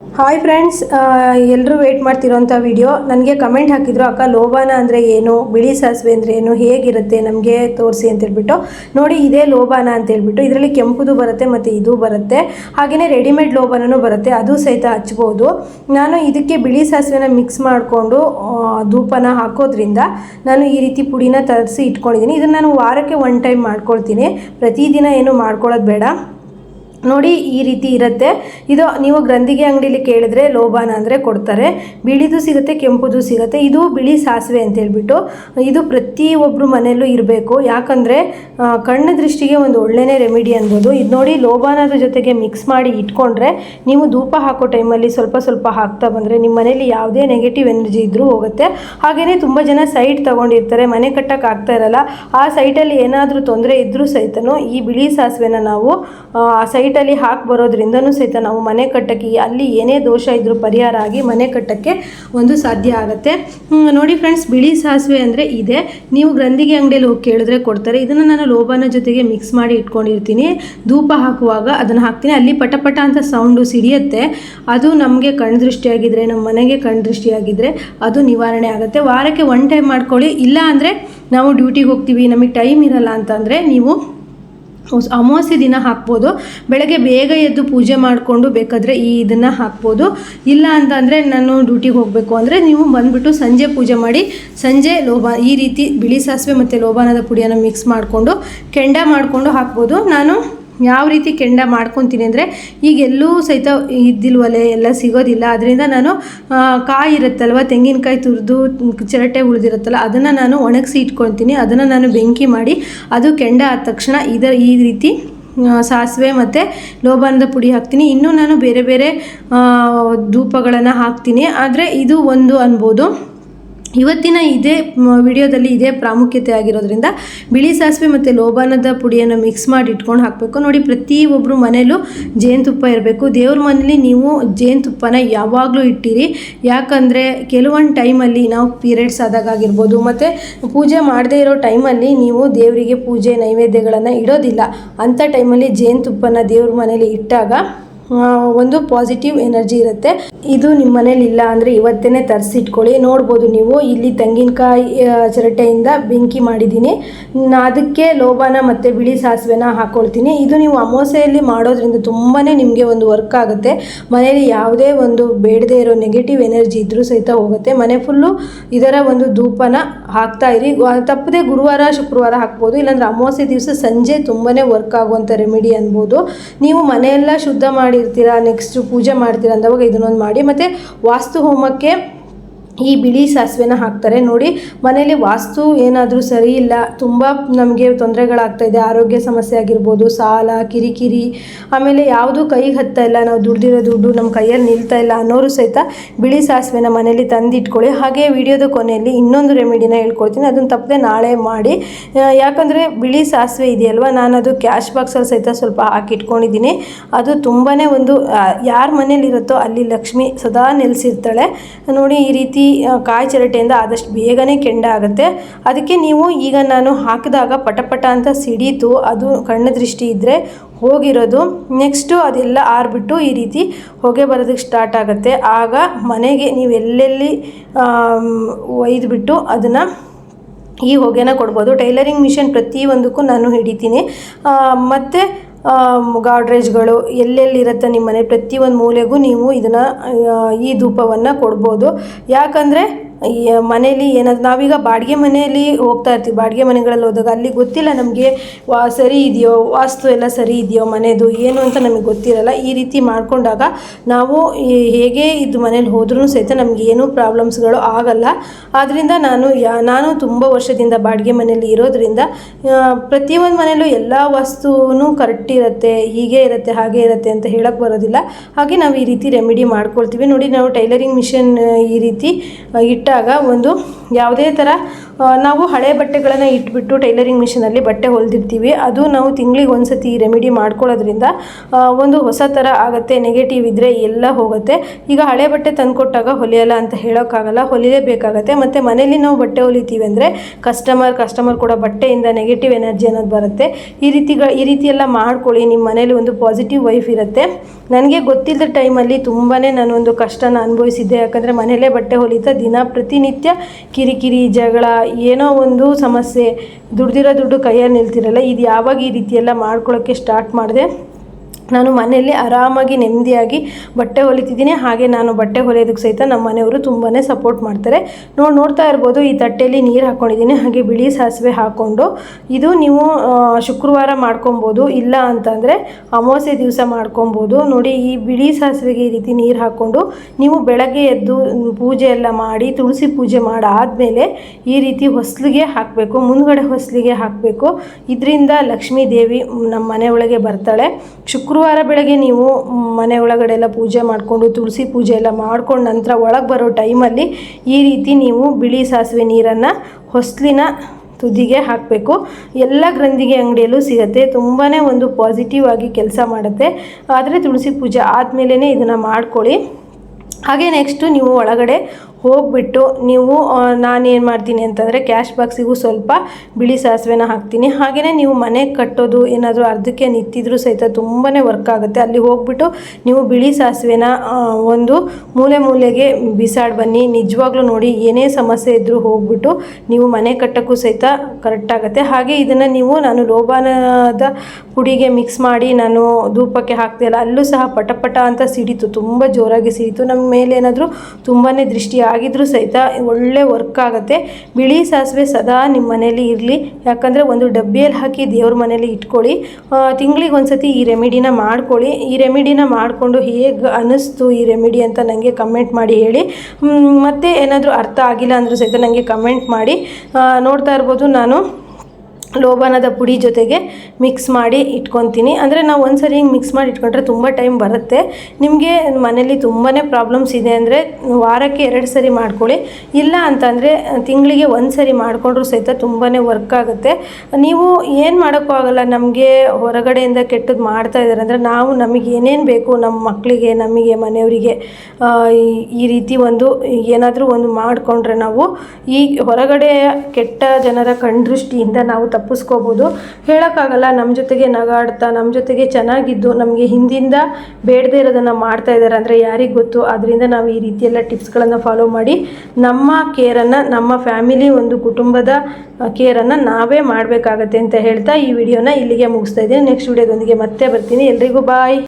Hi friends ಎಲ್ಲರೂ wait ಮಾಡ್ತಿರೋಂಥ video ನನಗೆ ಕಮೆಂಟ್ ಹಾಕಿದ್ರು, ಅಕ್ಕ, ಲೋಬಾನ ಅಂದರೆ ಏನು? ಬಿಳಿ ಸಾಸಿವೆ ಅಂದರೆ ಏನು? ಹೇಗಿರುತ್ತೆ? ನಮಗೆ ತೋರಿಸಿ ಅಂತ ಹೇಳ್ಬಿಟ್ಟು. ನೋಡಿ, ಇದೇ ಲೋಬಾನ ಅಂತೇಳ್ಬಿಟ್ಟು ಇದರಲ್ಲಿ ಕೆಂಪುದು ಬರುತ್ತೆ ಮತ್ತು ಇದು ಬರುತ್ತೆ. ಹಾಗೆಯೇ ರೆಡಿಮೇಡ್ ಲೋಬಾನೂ ಬರುತ್ತೆ. ಅದು ಸಹಿತ ಹಚ್ಬೋದು. ನಾನು ಇದಕ್ಕೆ ಬಿಳಿ ಸಾಸಿವೆನ ಮಿಕ್ಸ್ ಮಾಡಿಕೊಂಡು ಧೂಪನ ಹಾಕೋದ್ರಿಂದ ನಾನು ಈ ರೀತಿ ಪುಡಿನ ತರಿಸಿ ಇಟ್ಕೊಂಡಿದ್ದೀನಿ. ಇದನ್ನು ನಾನು ವಾರಕ್ಕೆ ಒನ್ ಟೈಮ್ ಮಾಡ್ಕೊಳ್ತೀನಿ. ಪ್ರತಿದಿನ ಏನು ಮಾಡ್ಕೊಳ್ಳೋದು ಬೇಡ. ನೋಡಿ ಈ ರೀತಿ ಇರುತ್ತೆ. ಇದು ನೀವು ಗ್ರಂಥಿಗೆ ಅಂಗಡಿಲಿ ಕೇಳಿದ್ರೆ ಲೋಬಾನ ಅಂದರೆ ಕೊಡ್ತಾರೆ. ಬಿಳಿದು ಸಿಗುತ್ತೆ, ಕೆಂಪುದು ಸಿಗುತ್ತೆ. ಇದು ಬಿಳಿ ಸಾಸಿವೆ ಅಂತ ಹೇಳ್ಬಿಟ್ಟು ಇದು ಪ್ರತಿಯೊಬ್ಬರು ಮನೆಯಲ್ಲೂ ಇರಬೇಕು. ಯಾಕಂದರೆ ಕಣ್ಣ ದೃಷ್ಟಿಗೆ ಒಂದು ಒಳ್ಳೆಯ ರೆಮಿಡಿ ಅನ್ಬೋದು ಇದು ನೋಡಿ ಲೋಬಾನದ ಜೊತೆಗೆ ಮಿಕ್ಸ್ ಮಾಡಿ ಇಟ್ಕೊಂಡ್ರೆ ನೀವು ಧೂಪ ಹಾಕೋ ಟೈಮಲ್ಲಿ ಸ್ವಲ್ಪ ಸ್ವಲ್ಪ ಹಾಕ್ತಾ ಬಂದರೆ ನಿಮ್ಮ ಮನೇಲಿ ಯಾವುದೇ ನೆಗೆಟಿವ್ ಎನರ್ಜಿ ಇದ್ದರೂ ಹೋಗುತ್ತೆ. ಹಾಗೆಯೇ ತುಂಬ ಜನ ಸೈಟ್ ತೊಗೊಂಡಿರ್ತಾರೆ, ಮನೆ ಕಟ್ಟಕ್ಕೆ ಆಗ್ತಾ ಇರಲ್ಲ. ಆ ಸೈಟಲ್ಲಿ ಏನಾದರೂ ತೊಂದರೆ ಇದ್ದರೂ ಸಹಿತನೂ ಈ ಬಿಳಿ ಸಾಸಿವೆನ ನಾವು, ಆ ಸೈಟಲ್ಲಿ ಹಾಕಿ ಬರೋದ್ರಿಂದನೂ ಸಹಿತ ನಾವು ಮನೆ ಕಟ್ಟಕ್ಕೆ ಅಲ್ಲಿ ಏನೇ ದೋಷ ಇದ್ದರೂ ಪರಿಹಾರ ಆಗಿ ಮನೆ ಕಟ್ಟಕ್ಕೆ ಒಂದು ಸಾಧ್ಯ ಆಗುತ್ತೆ. ನೋಡಿ ಫ್ರೆಂಡ್ಸ್ ಬಿಳಿ ಸಾಸಿವೆ ಅಂದರೆ ಇದೆ. ನೀವು ಗ್ರಂಥಿಗೆ ಅಂಗಡಿಯಲ್ಲಿ ಹೋಗಿ ಕೇಳಿದ್ರೆ ಕೊಡ್ತಾರೆ. ಇದನ್ನು ನಾನು ಲೋಬಾನ ಜೊತೆಗೆ ಮಿಕ್ಸ್ ಮಾಡಿ ಇಟ್ಕೊಂಡಿರ್ತೀನಿ. ಧೂಪ ಹಾಕುವಾಗ ಅದನ್ನು ಹಾಕ್ತೀನಿ. ಅಲ್ಲಿ ಪಟಪಟ ಪಟ ಅಂತ ಸೌಂಡು ಸಿಡಿಯುತ್ತೆ. ಅದು ನಮಗೆ ಕಣ್ದೃಷ್ಟಿಯಾಗಿದ್ದರೆ ನಮ್ಮ ಮನೆಗೆ ಕಣ್ದೃಷ್ಟಿಯಾಗಿದ್ದರೆ ಅದು ನಿವಾರಣೆ ಆಗುತ್ತೆ. ವಾರಕ್ಕೆ ಒನ್ ಟೈಮ್ ಮಾಡ್ಕೊಳ್ಳಿ. ಇಲ್ಲ ಅಂದರೆ ನಾವು ಡ್ಯೂಟಿಗೆ ಹೋಗ್ತೀವಿ. ನಮಗೆ ಟೈಮ್ ಇರಲ್ಲ ಅಂತಂದರೆ ನೀವು ಅಮಾವಾಸ್ಯೆ ದಿನ ಹಾಕ್ಬೋದು. ಬೆಳಗ್ಗೆ ಬೇಗ ಎದ್ದು ಪೂಜೆ ಮಾಡಿಕೊಂಡು ಬೇಕಾದರೆ ಈ ಇದನ್ನು ಹಾಕ್ಬೋದು. ಇಲ್ಲ ಅಂತಂದರೆ ನಾನು ಡ್ಯೂಟಿಗೆ ಹೋಗಬೇಕು ಅಂದರೆ ನೀವು ಬಂದುಬಿಟ್ಟು ಸಂಜೆ ಪೂಜೆ ಮಾಡಿ, ಸಂಜೆ ಲೋಬಾ ಈ ರೀತಿ ಬಿಳಿ ಸಾಸಿವೆ ಮತ್ತು ಲೋಬಾನದ ಪುಡಿಯನ್ನು ಮಿಕ್ಸ್ ಮಾಡಿಕೊಂಡು ಕೆಂಡ ಮಾಡಿಕೊಂಡು ಹಾಕ್ಬೋದು. ನಾನು ಯಾವ ರೀತಿ ಕೆಂಡ ಮಾಡ್ಕೊತೀನಿ ಅಂದರೆ ಈಗ ಎಲ್ಲೂ ಸಹಿತ ಇದ್ದಿಲ್ವಲೆ ಎಲ್ಲ ಸಿಗೋದಿಲ್ಲ. ಅದರಿಂದ ನಾನು ಕಾಯಿ ಇರುತ್ತಲ್ವ, ತೆಂಗಿನಕಾಯಿ ತುರಿದು ಚಿರಟೆ ಉಳಿದಿರುತ್ತಲ್ಲ, ಅದನ್ನು ನಾನು ಒಣಗಿಸಿ ಇಟ್ಕೊಳ್ತೀನಿ. ಅದನ್ನು ನಾನು ಬೆಂಕಿ ಮಾಡಿ, ಅದು ಕೆಂಡ ಆದ ತಕ್ಷಣ ಇದರ ಈ ರೀತಿ ಸಾಸಿವೆ ಮತ್ತು ಲೋಬಾನದ ಪುಡಿ ಹಾಕ್ತೀನಿ. ಇನ್ನೂ ನಾನು ಬೇರೆ ಬೇರೆ ಧೂಪಗಳನ್ನು ಹಾಕ್ತೀನಿ. ಆದರೆ ಇದು ಒಂದು ಅನ್ಬೋದು. ಇವತ್ತಿನ ಇದೇ ವಿಡಿಯೋದಲ್ಲಿ ಇದೇ ಪ್ರಾಮುಖ್ಯತೆ ಆಗಿರೋದ್ರಿಂದ ಬಿಳಿ ಸಾಸಿವೆ ಮತ್ತು ಲೋಬಾನದ ಪುಡಿಯನ್ನು ಮಿಕ್ಸ್ ಮಾಡಿ ಇಟ್ಕೊಂಡು ಹಾಕಬೇಕು. ನೋಡಿ ಪ್ರತಿಯೊಬ್ಬರು ಮನೇಲೂ ಜೇನುತುಪ್ಪ ಇರಬೇಕು. ದೇವ್ರ ಮನೇಲಿ ನೀವು ಜೇನುತುಪ್ಪನ ಯಾವಾಗಲೂ ಇಟ್ಟಿರಿ. ಯಾಕಂದರೆ ಕೆಲವೊಂದು ಟೈಮಲ್ಲಿ ನಾವು ಪೀರಿಯಡ್ಸ್ ಆದಾಗ ಆಗಿರ್ಬೋದು, ಮತ್ತು ಪೂಜೆ ಮಾಡದೇ ಇರೋ ಟೈಮಲ್ಲಿ ನೀವು ದೇವರಿಗೆ ಪೂಜೆ ನೈವೇದ್ಯಗಳನ್ನು ಇಡೋದಿಲ್ಲ. ಅಂಥ ಟೈಮಲ್ಲಿ ಜೇನುತುಪ್ಪನ ದೇವ್ರ ಮನೇಲಿ ಇಟ್ಟಾಗ ಒಂದು ಪಾಸಿಟಿವ್ ಎನರ್ಜಿ ಇರುತ್ತೆ. ಇದು ನಿಮ್ಮ ಮನೇಲಿ ಇಲ್ಲ ಅಂದರೆ ಇವತ್ತೇ ತರಿಸಿಟ್ಕೊಳ್ಳಿ. ನೋಡ್ಬೋದು ನೀವು, ಇಲ್ಲಿ ತೆಂಗಿನಕಾಯಿ ಚರಟೆಯಿಂದ ಬೆಂಕಿ ಮಾಡಿದ್ದೀನಿ. ಅದಕ್ಕೆ ಲೋಬಾನ ಮತ್ತು ಬಿಳಿ ಸಾಸಿವೆನ ಹಾಕ್ಕೊಳ್ತೀನಿ ಇದು ನೀವು ಅಮಾವಾಸ್ಯೆಯಲ್ಲಿ ಮಾಡೋದ್ರಿಂದ ತುಂಬಾ ನಿಮಗೆ ಒಂದು ವರ್ಕ್ ಆಗುತ್ತೆ. ಮನೇಲಿ ಯಾವುದೇ ಒಂದು ಬೇಡದೇ ಇರೋ ನೆಗೆಟಿವ್ ಎನರ್ಜಿ ಇದ್ದರೂ ಸಹಿತ ಹೋಗುತ್ತೆ. ಮನೆ ಫುಲ್ಲು ಇದರ ಒಂದು ಧೂಪನ ಹಾಕ್ತಾ ಇರಿ. ತಪ್ಪದೆ ಗುರುವಾರ, ಶುಕ್ರವಾರ ಹಾಕ್ಬೋದು. ಇಲ್ಲಾಂದರೆ ಅಮಾವಾಸ್ಯೆ ದಿವಸ ಸಂಜೆ ತುಂಬಾ ವರ್ಕ್ ಆಗುವಂಥ ರೆಮಿಡಿ ಅನ್ಬೋದು. ನೀವು ಮನೆಯೆಲ್ಲ ಶುದ್ಧ ಮಾಡಿರ್ತೀರಾ ನೆಕ್ಸ್ಟ್ ಪೂಜೆ ಮಾಡ್ತೀರಾ ಅಂದವಾಗ ಇದನ್ನೊಂದು ಮಾಡಿ. ಮತ್ತು ವಾಸ್ತು ಹೋಮಕ್ಕೆ ಈ ಬಿಳಿ ಸಾಸಿವೆನ ಹಾಕ್ತಾರೆ. ನೋಡಿ ಮನೇಲಿ ವಾಸ್ತು ಏನಾದರೂ ಸರಿ ಇಲ್ಲ, ತುಂಬ ನಮಗೆ ತೊಂದರೆಗಳಾಗ್ತಾಯಿದೆ ಆರೋಗ್ಯ ಸಮಸ್ಯೆ ಆಗಿರ್ಬೋದು, ಸಾಲ, ಕಿರಿಕಿರಿ, ಆಮೇಲೆ ಯಾವುದು ಕೈಗೆ ಹತ್ತಾ ಇಲ್ಲ, ನಾವು ದುಡ್ದಿರೋ ದುಡ್ಡು ನಮ್ಮ ಕೈಯಲ್ಲಿ ನಿಲ್ತಾ ಇಲ್ಲ ಅನ್ನೋರು ಸಹಿತ ಬಿಳಿ ಸಾಸಿವೆನ ಮನೇಲಿ ತಂದಿಟ್ಕೊಳ್ಳಿ. ಹಾಗೆ ವಿಡಿಯೋದ ಕೊನೆಯಲ್ಲಿ ಇನ್ನೊಂದು ರೆಮಿಡಿನ ಹೇಳ್ಕೊಡ್ತೀನಿ. ಅದನ್ನು ತಪ್ಪದೆ ನಾಳೆ ಮಾಡಿ. ಯಾಕಂದರೆ ಬಿಳಿ ಸಾಸಿವೆ ಇದೆಯಲ್ವ ನಾನು ಅದು ಕ್ಯಾಶ್ ಬಾಕ್ಸಲ್ಲಿ ಸಹಿತ ಸ್ವಲ್ಪ ಹಾಕಿಟ್ಕೊಂಡಿದ್ದೀನಿ. ಅದು ತುಂಬಾ ಒಂದು ಯಾರ ಮನೇಲಿರುತ್ತೋ ಅಲ್ಲಿ ಲಕ್ಷ್ಮಿ ಸದಾ ನೆಲೆಸಿರ್ತಾಳೆ. ನೋಡಿ, ಈ ರೀತಿ ಕಾಯಿ ಚಿರಟೆಯಿಂದ ಆದಷ್ಟು ಬೇಗನೆ ಕೆಂಡ ಆಗುತ್ತೆ ಅದಕ್ಕೆ ನೀವು ಈಗ ನಾನು ಹಾಕಿದಾಗ ಪಟಪಟ ಅಂತ ಸಿಡೀತು ಅದು ಕಣ್ಣು ದೃಷ್ಟಿ ಇದ್ದರೆ ಹೋಗಿರೋದು. ನೆಕ್ಸ್ಟು ಅದೆಲ್ಲ ಆರಿಬಿಟ್ಟು ಈ ರೀತಿ ಹೊಗೆ ಬರೋದಕ್ಕೆ ಸ್ಟಾರ್ಟ್ ಆಗುತ್ತೆ. ಆಗ ಮನೆಗೆ ನೀವು ಎಲ್ಲೆಲ್ಲಿ ಒಯ್ದುಬಿಟ್ಟು ಅದನ್ನು ಈ ಹೊಗೆನ ಕೊಡ್ಬೋದು. ಟೈಲರಿಂಗ್ ಮಿಷನ್ ಪ್ರತಿಯೊಂದಕ್ಕೂ ನಾನು ಹಿಡಿತೀನಿ. ಮತ್ತು ಗಾಡ್ರೇಜ್ಗಳು ಎಲ್ಲೆಲ್ಲಿರುತ್ತೆ ನಿಮ್ಮ ಮನೆ ಪ್ರತಿಯೊಂದು ಮೂಲೆಗೂ ನೀವು ಇದನ್ನು ಈ ಧೂಪವನ್ನು ಕೊಡ್ಬೋದು. ಯಾಕಂದರೆ ಈ ಮನೇಲಿ ಏನಾದ್ರು ನಾವೀಗ ಬಾಡಿಗೆ ಮನೆಯಲ್ಲಿ ಹೋಗ್ತಾ ಇರ್ತೀವಿ. ಬಾಡಿಗೆ ಮನೆಗಳಲ್ಲಿ ಹೋದಾಗ ಅಲ್ಲಿ ಗೊತ್ತಿಲ್ಲ ನಮಗೆ ವಾ ಸರಿ ಇದೆಯೋ ವಾಸ್ತು ಎಲ್ಲ ಸರಿ ಇದೆಯೋ ಮನೆದು ಏನು ಅಂತ ನಮಗೆ ಗೊತ್ತಿರಲ್ಲ. ಈ ರೀತಿ ಮಾಡಿಕೊಂಡಾಗ ನಾವು ಹೇಗೆ ಇದು ಮನೇಲಿ ಹೋದ್ರೂ ಸಹಿತ ನಮಗೆ ಏನೂ ಪ್ರಾಬ್ಲಮ್ಸ್ಗಳು ಆಗಲ್ಲ. ಆದ್ದರಿಂದ ನಾನು ಯಾ ನಾನು ತುಂಬ ವರ್ಷದಿಂದ ಬಾಡಿಗೆ ಮನೆಯಲ್ಲಿ ಇರೋದ್ರಿಂದ ಪ್ರತಿಯೊಂದು ಮನೆಯಲ್ಲೂ ಎಲ್ಲ ವಸ್ತುವೂ ಕರೆಕ್ಟ್ ಇರುತ್ತೆ ಹೀಗೆ ಇರುತ್ತೆ ಹಾಗೆ ಇರುತ್ತೆ ಅಂತ ಹೇಳೋಕ್ಕೆ ಬರೋದಿಲ್ಲ. ಹಾಗೆ ನಾವು ಈ ರೀತಿ ರೆಮಿಡಿ ಮಾಡ್ಕೊಳ್ತೀವಿ. ನೋಡಿ ನಾವು ಟೈಲರಿಂಗ್ ಮಿಷನ್ ಈ ರೀತಿ ಆ, ಇಟ್ಟಾಗ ಒಂದು ಯಾವುದೇ ಥರ ನಾವು ಹಳೆ ಬಟ್ಟೆಗಳನ್ನು ಇಟ್ಬಿಟ್ಟು ಟೈಲರಿಂಗ್ ಮಿಷಿನಲ್ಲಿ ಬಟ್ಟೆ ಹೊಲ್ದಿರ್ತೀವಿ. ಅದು ನಾವು ತಿಂಗಳಿಗೆ ಒಂದು ಸತಿ ರೆಮಿಡಿ ಮಾಡ್ಕೊಳ್ಳೋದ್ರಿಂದ ಒಂದು ಹೊಸ ಥರ ಆಗುತ್ತೆ ನೆಗೆಟಿವ್ ಇದ್ದರೆ ಎಲ್ಲ ಹೋಗುತ್ತೆ. ಈಗ ಹಳೆ ಬಟ್ಟೆ ತಂದುಕೊಟ್ಟಾಗ ಹೊಲಿಯಲ್ಲ ಅಂತ ಹೇಳೋಕ್ಕಾಗಲ್ಲ ಹೊಲಿಯಲೇಬೇಕಾಗತ್ತೆ ಮತ್ತು ಮನೇಲಿ ನಾವು ಬಟ್ಟೆ ಹೊಲಿತೀವಿ ಅಂದರೆ ಕಸ್ಟಮರ್ ಕಸ್ಟಮರ್ ಕೂಡ ಬಟ್ಟೆಯಿಂದ ನೆಗೆಟಿವ್ ಎನರ್ಜಿ ಅನ್ನೋದು ಬರುತ್ತೆ. ಈ ರೀತಿಗಳ ಈ ರೀತಿಯೆಲ್ಲ ಮಾಡ್ಕೊಳ್ಳಿ ನಿಮ್ಮ ಮನೇಲಿ ಒಂದು ಪಾಸಿಟಿವ್ ವೈಫ್ ಇರುತ್ತೆ. ನನಗೆ ಗೊತ್ತಿಲ್ಲದ ಟೈಮಲ್ಲಿ ತುಂಬಾ ನಾನು ಒಂದು ಕಷ್ಟನ ಅನುಭವಿಸಿದ್ದೆ. ಯಾಕಂದರೆ ಮನೇಲೇ ಬಟ್ಟೆ ಹೊಲಿತಾ ದಿನ ಪ್ರತಿನಿತ್ಯ ಕಿರಿಕಿರಿ, ಜಗಳ ಏನೋ ಒಂದು ಸಮಸ್ಯೆ ದುಡ್ದಿರೋ ದುಡ್ಡು ಕೈಯಲ್ಲಿ ನಿಲ್ತಿರಲ್ಲ ಇದು ಯಾವಾಗ ಈ ರೀತಿಯೆಲ್ಲ ಮಾಡ್ಕೊಳ್ಳೋಕ್ಕೆ ಸ್ಟಾರ್ಟ್ ಮಾಡಿದೆ. ನಾನು ಮನೆಯಲ್ಲಿ ಆರಾಮಾಗಿ ನೆಮ್ಮದಿಯಾಗಿ ಬಟ್ಟೆ ಹೊಲಿತಿದ್ದೀನಿ. ಹಾಗೆ ನಾನು ಬಟ್ಟೆ ಹೊಲಿಯೋದಕ್ಕೆ ಸಹಿತ ನಮ್ಮ ಮನೆಯವರು ತುಂಬಾ ಸಪೋರ್ಟ್ ಮಾಡ್ತಾರೆ. ನೋಡಿ, ನೋಡ್ತಾ ಇರ್ಬೋದು ಈ ತಟ್ಟೆಯಲ್ಲಿ ನೀರು ಹಾಕ್ಕೊಂಡಿದ್ದೀನಿ ಹಾಗೆ ಬಿಳಿ ಸಾಸಿವೆ ಹಾಕ್ಕೊಂಡು ಇದು ನೀವು ಶುಕ್ರವಾರ ಮಾಡ್ಕೊಬೋದು. ಇಲ್ಲ ಅಂತಂದರೆ ಅಮಾವಾಸ್ಯೆ ದಿವಸ ಮಾಡ್ಕೊಬೋದು. ನೋಡಿ ಈ ಬಿಳಿ ಸಾಸಿವೆಗೆ ಈ ರೀತಿ ನೀರು ಹಾಕ್ಕೊಂಡು ನೀವು ಬೆಳಗ್ಗೆ ಎದ್ದು ಪೂಜೆ ಎಲ್ಲ ಮಾಡಿ, ತುಳಸಿ ಪೂಜೆ ಮಾಡಾದಮೇಲೆ ಈ ರೀತಿ ಹೊಸಲಿಗೆ ಹಾಕಬೇಕು. ಮುಂದುಗಡೆ ಹೊಸಲಿಗೆ ಹಾಕಬೇಕು. ಇದರಿಂದ ಲಕ್ಷ್ಮೀ ದೇವಿ ನಮ್ಮ ಮನೆಯೊಳಗೆ ಬರ್ತಾಳೆ. ಬರ್ತಾಳೆ ಶುಕ್ರವಾರ ಬೆಳಗ್ಗೆ ನೀವು ಮನೆ ಒಳಗಡೆ ಎಲ್ಲ ಪೂಜೆ ಮಾಡಿಕೊಂಡು, ತುಳಸಿ ಪೂಜೆ ಎಲ್ಲ ಮಾಡ್ಕೊಂಡು ನಂತರ ಒಳಗೆ ಬರೋ ಟೈಮಲ್ಲಿ ಈ ರೀತಿ ನೀವು ಬಿಳಿ ಸಾಸಿವೆ ನೀರನ್ನು ಹೊಸ್ಲಿನ ತುದಿಗೆ ಹಾಕಬೇಕು. ಎಲ್ಲ ಗ್ರಂಥಿಗೆ ಅಂಗಡಿಯಲ್ಲೂ ಸಿಗುತ್ತೆ. ತುಂಬಾ ಒಂದು ಪಾಸಿಟಿವ್ ಆಗಿ ಕೆಲಸ ಮಾಡುತ್ತೆ. ಆದರೆ ತುಳಸಿ ಪೂಜೆ ಆದಮೇಲೆ ಇದನ್ನು ಮಾಡ್ಕೊಳ್ಳಿ. ಹಾಗೆ ನೆಕ್ಸ್ಟು ನೀವು ಒಳಗಡೆ ಹೋಗ್ಬಿಟ್ಟು ನೀವು ನಾನೇನು ಮಾಡ್ತೀನಿ ಅಂತಂದರೆ ಕ್ಯಾಶ್ ಬಾಕ್ಸಿಗೂ ಸ್ವಲ್ಪ ಬಿಳಿ ಸಾಸಿವೆನ ಹಾಕ್ತೀನಿ. ಹಾಗೆಯೇ ನೀವು ಮನೆ ಕಟ್ಟೋದು, ಏನಾದರೂ ಅರ್ಧಕ್ಕೆ ನಿಂತಿದ್ರೂ ಸಹಿತ ತುಂಬಾ ವರ್ಕ್ ಆಗುತ್ತೆ. ಅಲ್ಲಿ ಹೋಗ್ಬಿಟ್ಟು ನೀವು ಬಿಳಿ ಸಾಸಿವೆನ ಒಂದು ಮೂಲೆ ಮೂಲೆಗೆ ಬಿಸಾಡಿ ಬನ್ನಿ. ನಿಜವಾಗ್ಲೂ ನೋಡಿ, ಏನೇ ಸಮಸ್ಯೆ ಇದ್ದರೂ ಹೋಗ್ಬಿಟ್ಟು ನೀವು ಮನೆ ಕಟ್ಟೋಕ್ಕೂ ಸಹಿತ ಕರೆಕ್ಟ್ ಆಗುತ್ತೆ. ಹಾಗೆ ಇದನ್ನು ನೀವು, ನಾನು ಲೋಬಾನದ ಪುಡಿಗೆ ಮಿಕ್ಸ್ ಮಾಡಿ ನಾನು ಧೂಪಕ್ಕೆ ಹಾಕ್ತಿಲ್ಲ ಅಲ್ಲೂ ಸಹ ಪಟಪಟ ಪಟ ಅಂತ ಸಿಡಿತು. ತುಂಬ ಜೋರಾಗಿ ಸಿಡಿತು. ನಮ್ಮ ಮೇಲೆ ಏನಾದರೂ ತುಂಬಾ ದೃಷ್ಟಿ ಆಗಿದ್ರೂ ಸಹಿತ ಒಳ್ಳೆ ವರ್ಕ್ ಆಗುತ್ತೆ. ಬಿಳಿ ಸಾಸಿವೆ ಸದಾ ನಿಮ್ಮ ಮನೇಲಿ ಇರಲಿ. ಯಾಕಂದರೆ ಒಂದು ಡಬ್ಬಿಯಲ್ಲಿ ಹಾಕಿ ದೇವ್ರ ಮನೇಲಿ ಇಟ್ಕೊಳ್ಳಿ. ತಿಂಗಳಿಗೆ ಒಂದ್ಸತಿ ಈ ರೆಮಿಡಿನ ಮಾಡ್ಕೊಳ್ಳಿ. ಈ ರೆಮಿಡಿನ ಮಾಡಿಕೊಂಡು ಹೇಗೆ ಅನ್ನಿಸ್ತು ಈ ರೆಮಿಡಿ ಅಂತ ನನಗೆ ಕಮೆಂಟ್ ಮಾಡಿ ಹೇಳಿ. ಮತ್ತೆ ಏನಾದರೂ ಅರ್ಥ ಆಗಿಲ್ಲ ಅಂದರೂ ಸಹಿತ ನನಗೆ ಕಮೆಂಟ್ ಮಾಡಿ. ನೋಡ್ತಾ ಇರ್ಬೋದು ನಾನು. ಲೋಬಾನದ ಪುಡಿ ಜೊತೆಗೆ ಮಿಕ್ಸ್ ಮಾಡಿ ಇಟ್ಕೊತೀನಿ. ಅಂದರೆ ನಾವು ಒಂದು ಸರಿ ಹಿಂಗೆ ಮಿಕ್ಸ್ ಮಾಡಿ ಇಟ್ಕೊಂಡ್ರೆ ತುಂಬ ಟೈಮ್ ಬರುತ್ತೆ. ನಿಮಗೆ ಮನೇಲಿ ತುಂಬಾ ಪ್ರಾಬ್ಲಮ್ಸ್ ಇದೆ ಅಂದರೆ ವಾರಕ್ಕೆ ಎರಡು ಸರಿ ಮಾಡ್ಕೊಳ್ಳಿ. ಇಲ್ಲ ಅಂತಂದರೆ ತಿಂಗಳಿಗೆ ಒಂದು ಸರಿ ಮಾಡಿಕೊಂಡ್ರು ಸಹಿತ ತುಂಬಾ ವರ್ಕ್ ಆಗುತ್ತೆ. ನೀವು ಏನು ಮಾಡೋಕ್ಕೂ ಆಗಲ್ಲ. ನಮಗೆ ಹೊರಗಡೆಯಿಂದ ಕೆಟ್ಟದ್ದು ಮಾಡ್ತಾ ಇದ್ದಾರೆ ಅಂದರೆ ನಾವು ನಮಗೆ ಏನೇನು ಬೇಕು ನಮ್ಮ ಮಕ್ಕಳಿಗೆ ನಮಗೆ, ಮನೆಯವರಿಗೆ ಈ- ರೀತಿ ಒಂದು ಏನಾದರೂ ಒಂದು ಮಾಡಿಕೊಂಡ್ರೆ ನಾವು ಈ ಹೊರಗಡೆ ಕೆಟ್ಟ ಜನರ ಕಣ್ದೃಷ್ಟಿಯಿಂದ ನಾವು ತಪ್ಪಿಸ್ಕೋಬೋದು. ಹೇಳೋಕ್ಕಾಗಲ್ಲ ನಮ್ಮ ಜೊತೆಗೆ ನಗಾಡ್ತಾ ನಮ್ಮ ಜೊತೆಗೆ ಚೆನ್ನಾಗಿದ್ದು, ನಮಗೆ ಹಿಂದಿಂದ ಬೇಡದೇ ಇರೋದನ್ನು ಮಾಡ್ತಾ ಇದ್ದಾರೆ ಅಂದರೆ ಯಾರಿಗೆ ಗೊತ್ತು? ಅದರಿಂದ ನಾವು ಈ ರೀತಿಯೆಲ್ಲ ಟಿಪ್ಸ್ಗಳನ್ನು ಫಾಲೋ ಮಾಡಿ, ನಮ್ಮ ಕೇರನ್ನು, ನಮ್ಮ ಫ್ಯಾಮಿಲಿ ಒಂದು ಕುಟುಂಬದ ಕೇರನ್ನು ನಾವೇ ಮಾಡಬೇಕಾಗತ್ತೆ ಅಂತ ಹೇಳ್ತಾ ಈ ವಿಡಿಯೋನ ಇಲ್ಲಿಗೆ ಮುಗಿಸ್ತಾ ಇದ್ದೀನಿ. ನೆಕ್ಸ್ಟ್ ವಿಡಿಯೋದೊಂದಿಗೆ ಮತ್ತೆ ಬರ್ತೀನಿ. ಎಲ್ರಿಗೂ ಬಾಯ್!